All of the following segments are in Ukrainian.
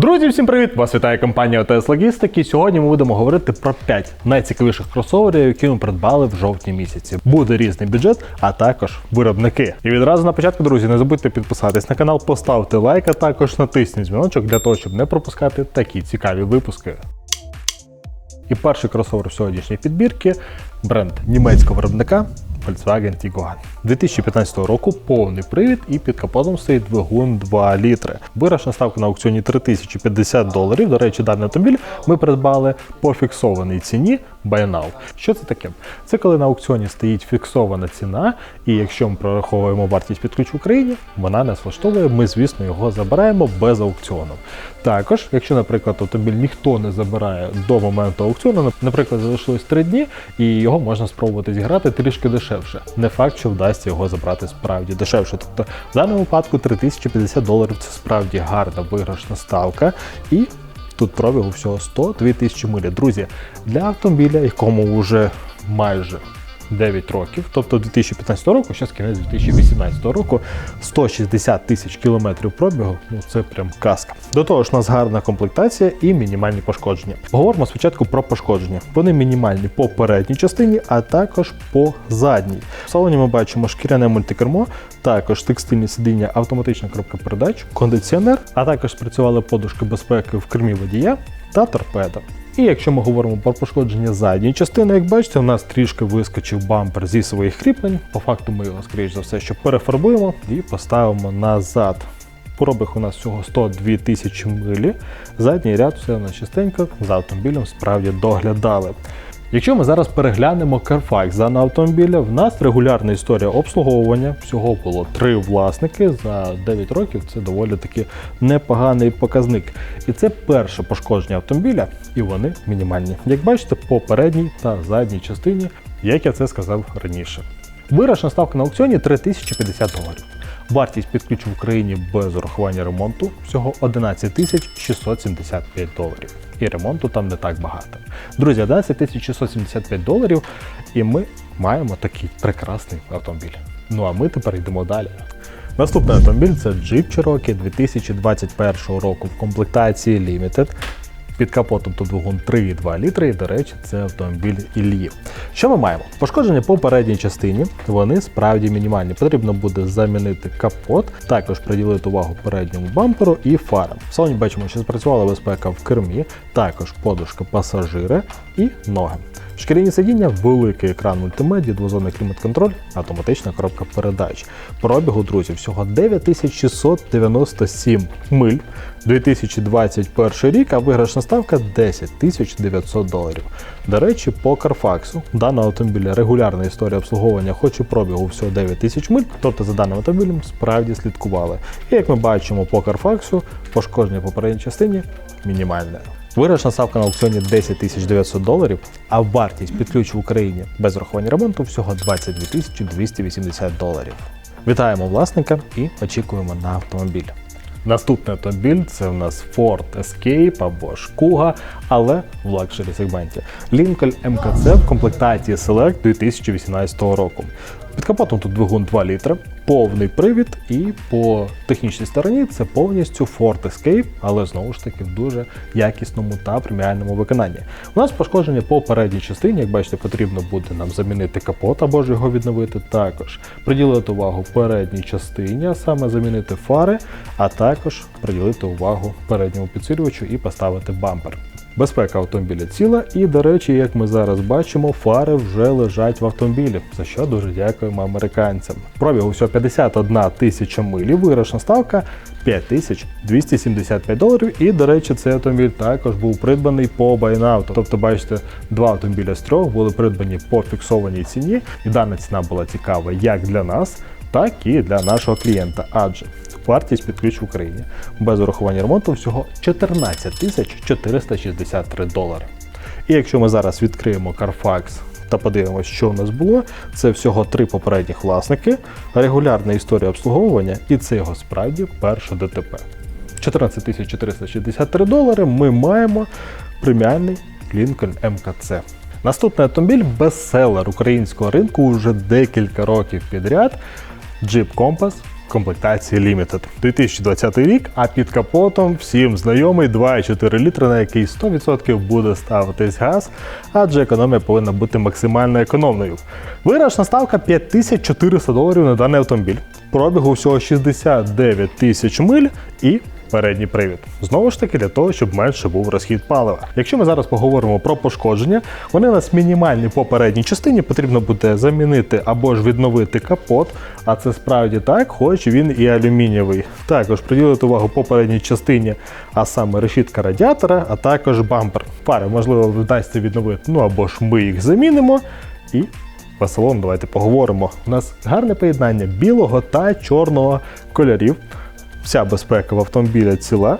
Друзі, всім привіт! Вас вітає компанія ОТС Логістики. Сьогодні ми будемо говорити про 5 найцікавіших кросоверів, які ми придбали в жовтні місяці. Буде різний бюджет, а також виробники. І відразу на початку, друзі, не забудьте підписатись на канал, поставте лайк, а також натисніть дзвіночок для того, щоб не пропускати такі цікаві випуски. І перший кросовер в сьогоднішній підбірки бренд німецького виробника Volkswagen Tiguan. 2015 року повний привід і під капотом стоїть двигун 2 літри. Вирашна ставка на аукціоні 3050 доларів. До речі, даний автомобіль ми придбали по фіксованій ціні Buy Now. Що це таке? Це коли на аукціоні стоїть фіксована ціна, і якщо ми прораховуємо вартість під ключ в Україні, вона нас влаштовує. Ми, звісно, його забираємо без аукціону. Також, якщо, наприклад, автомобіль ніхто не забирає до моменту аукціону, наприклад, залишилось 3 дні, і його можна спробувати зіграти трішки дешевше. Не факт, що вдасться його забрати справді дешевше. Тобто, в даному випадку 3050 доларів це справді гарна виграшна ставка. І тут пробігу всього 102 тисячі милі. Друзі, для автомобіля, якому вже майже 9 років, тобто 2015 року, зараз кінець 2018 року, 160 тисяч кілометрів пробігу, ну це прям казка. До того ж, у нас гарна комплектація і мінімальні пошкодження. Говоримо спочатку про пошкодження. Вони мінімальні по передній частині, а також по задній. В салоні ми бачимо шкіряне мультикермо, також текстильні сидіння, автоматична коробка передач, кондиціонер, а також спрацювали подушки безпеки в кермі водія та торпеда. І якщо ми говоримо про пошкодження задньої частини, як бачите, у нас трішки вискочив бампер зі своїх кріплень. По факту ми його, скоріш за все, що перефарбуємо і поставимо назад. Пробіг у нас всього 102 тисячі милі. Задній ряд все у частенько за автомобілем справді доглядали. Якщо ми зараз переглянемо Carfax даного автомобіля, в нас регулярна історія обслуговування. Всього було три власники за 9 років. Це доволі таки непоганий показник. І це перше пошкодження автомобіля, і вони мінімальні. Як бачите, по передній та задній частині, як я це сказав раніше. Вирашна ставка на аукціоні 3050 доларів. Вартість підключ в Україні без урахування ремонту всього 11 тисяч 675 доларів. І ремонту там не так багато. Друзі, 11 тисяч 675 доларів, і ми маємо такий прекрасний автомобіль. Ну а ми тепер йдемо далі. Наступний автомобіль це Jeep Cherokee 2021 року в комплектації Limited. Під капотом тут двигун 3,2 літри, і, до речі, це автомобіль Іллі. Що ми маємо? Пошкодження по передній частині, вони справді мінімальні. Потрібно буде замінити капот, також приділити увагу передньому бамперу і фарам. В салоні бачимо, що спрацювала безпека в кермі, також подушка пасажира і ноги. Шкіряні сидіння, великий екран мультимедіа, двозонний клімат-контроль, автоматична коробка передач. Пробігу, друзі, всього 9697 миль. 2021 рік, а виграшна ставка 10 900 доларів. До речі, по Carfax даного автомобіля регулярна історія обслуговування, хоч і пробігу всього 9 тисяч миль, тобто за даним автомобілем справді слідкували. І як ми бачимо по Carfax, пошкодження по передній частині мінімальне. Вирашна ставка на аукціоні 10 тисяч 900 доларів, а вартість під ключ в Україні без врахування ремонту всього 22 тисячі 280 доларів. Вітаємо власника і очікуємо на автомобіль. Наступний автомобіль це у нас Ford Escape або Kuga, але в лакшері сегменті. Lincoln MKC в комплектації Select 2018 року. Під капотом тут двигун 2 літри, повний привід, і по технічній стороні це повністю Ford Escape, але знову ж таки в дуже якісному та преміальному виконанні. У нас пошкодження по передній частині, як бачите, потрібно буде нам замінити капот або ж його відновити. Також приділити увагу передній частині, а саме замінити фари, а також приділити увагу передньому підсилювачу і поставити бампер. Безпека автомобіля ціла, і, до речі, як ми зараз бачимо, фари вже лежать в автомобілі, за що дуже дякуємо американцям. Пробігу всього 51 тисяча милі, виграшна ставка 5275 доларів. І, до речі, цей автомобіль також був придбаний по байнауту. Тобто, бачите, два автомобіля з трьох були придбані по фіксованій ціні, і дана ціна була цікава як для нас, так і для нашого клієнта. Адже вартість під ключ в Україні без урахування ремонту всього 14 тисяч 463 долари. І якщо ми зараз відкриємо Carfax та подивимося, що у нас було, це всього три попередніх власники, регулярна історія обслуговування, і це його справді перше ДТП. 14 463 долари ми маємо преміальний Lincoln MKC. Наступний автомобіль бестселер українського ринку вже декілька років підряд. Jeep Compass комплектації Limited. 2020 рік, а під капотом всім знайомий 2,4 літра, на який 100% буде ставитись газ, адже економія повинна бути максимально економною. Виграшна ставка 5400 доларів на даний автомобіль. Пробігу всього 69 тисяч миль і передній привід. Знову ж таки, для того, щоб менше був розхід палива. Якщо ми зараз поговоримо про пошкодження, вони у нас мінімальні по передній частині, потрібно буде замінити або ж відновити капот, а це справді так, хоч він і алюмінієвий. Також приділити увагу по передній частині, а саме решітка радіатора, а також бампер. Пари, можливо, вдасться відновити, ну або ж ми їх замінимо і по давайте поговоримо. У нас гарне поєднання білого та чорного кольорів. Вся безпека в автомобіля ціла.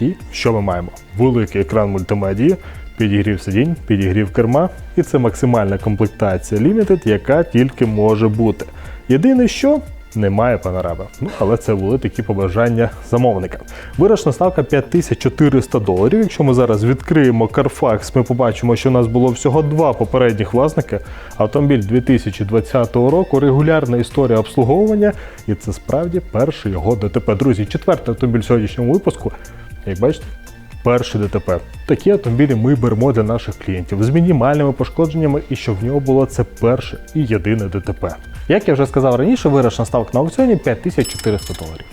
І що ми маємо? Великий екран мультимедії, підігрів сидінь, підігрів керма. І це максимальна комплектація Limited, яка тільки може бути. Єдине, що немає панорами. Ну, але це були такі побажання замовника. Вирашна ставка 5400 доларів. Якщо ми зараз відкриємо Carfax, ми побачимо, що у нас було всього два попередніх власники. Автомобіль 2020 року, регулярна історія обслуговування, і це справді перший його ДТП. Друзі, четвертий автомобіль в сьогоднішньому випуску. Як бачите, перший ДТП. Такі автомобілі ми беремо для наших клієнтів з мінімальними пошкодженнями, і щоб в нього було це перше і єдине ДТП. Як я вже сказав раніше, вирішена ставка на аукціоні 5400 доларів.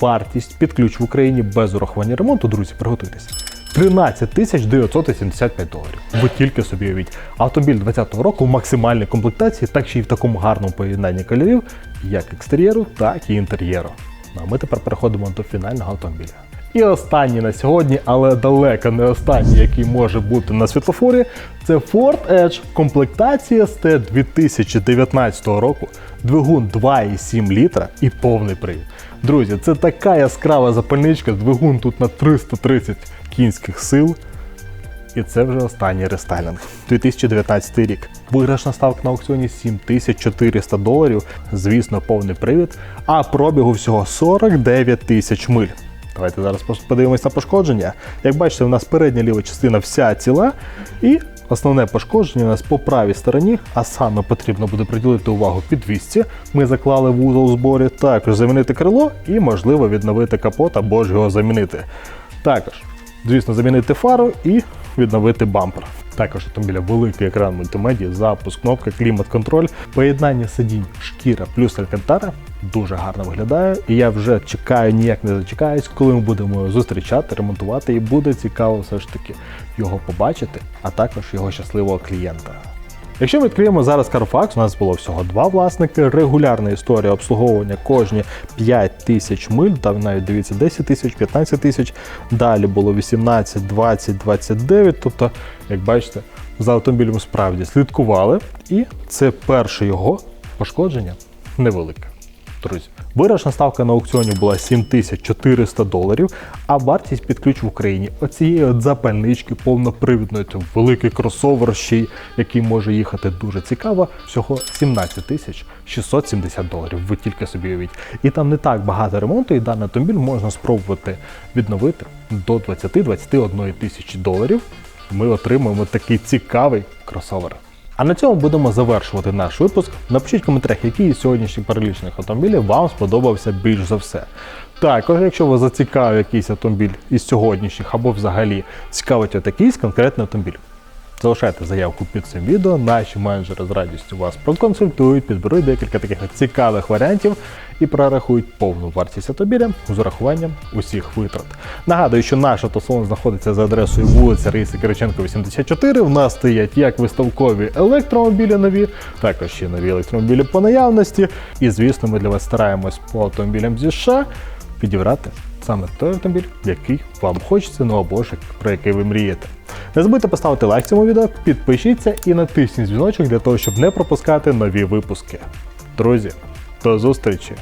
Вартість під ключ в Україні без урахування ремонту, друзі, приготуйтеся. 13 тисяч 985 доларів. Ви тільки собі уявіть. Автомобіль 2020 року в максимальній комплектації, так ще й в такому гарному поєднанні кольорів, як екстер'єру, так і інтер'єру. Ну а ми тепер переходимо до фінального автомобіля. І останній на сьогодні, але далеко не останній, який може бути на світлофорі, це Ford Edge комплектація ST 2019 року, двигун 2,7 літра і повний привід. Друзі, це така яскрава запальничка, двигун тут на 330 кінських сил. І це вже останній рестайлінг. 2019 рік. Виграшна ставка на аукціоні 7400 доларів, звісно, повний привід, а пробігу всього 49 тисяч миль. Давайте зараз подивимось на пошкодження. Як бачите, у нас передня ліва частина вся ціла, і основне пошкодження у нас по правій стороні, а саме потрібно буде приділити увагу підвісці. Ми заклали вузол у зборі, також замінити крило і, можливо, відновити капот або ж його замінити. Також, звісно, замінити фару і відновити бампер. Також автомобіля великий екран мультимедії, запуск, кнопка, клімат-контроль, поєднання сидінь, шкіра плюс алькантара дуже гарно виглядає. І я вже чекаю, ніяк не зачекаюсь, коли ми будемо зустрічати, ремонтувати. І буде цікаво все ж таки його побачити, а також його щасливого клієнта. Якщо ми відкриємо зараз Carfax, у нас було всього два власники, регулярна історія обслуговування кожні 5 тисяч миль, там навіть дивіться 10 тисяч, 15 тисяч. Далі було 18, 20, 29. Тобто, як бачите, за автомобілем справді слідкували, і це перше його пошкодження невелике. Друзі, вирашна ставка на аукціоні була 7400 доларів, а вартість під ключ в Україні оцієї от запальнички повнопривідної, це великий кросовер ще й, який може їхати дуже цікаво, всього 17 тисяч 670 доларів. Ви тільки собі уявіть. І там не так багато ремонту, і даний автомобіль можна спробувати відновити до 20-21 тисячі доларів. Ми отримуємо такий цікавий кросовер. А на цьому будемо завершувати наш випуск. Напишіть в коментарях, який із сьогоднішніх паралічних автомобілів вам сподобався більш за все. Також, якщо вас зацікавив якийсь автомобіль із сьогоднішніх або взагалі цікавить отакий конкретний автомобіль. Залишайте заявку під цим відео, наші менеджери з радістю вас проконсультують, підберуть декілька таких цікавих варіантів і прорахують повну вартість автомобіля з урахуванням усіх витрат. Нагадую, що наш автосалон знаходиться за адресою вулиця Раїси Кириченко, 84. У нас стоять як виставкові електромобілі нові, також ще нові електромобілі по наявності. І звісно, ми для вас стараємось по автомобілям зі США підібрати саме той автомобіль, який вам хочеться, ну або ж про який ви мрієте. Не забудьте поставити лайк цьому відео, підпишіться і натисніть дзвіночок для того, щоб не пропускати нові випуски. Друзі, до зустрічі!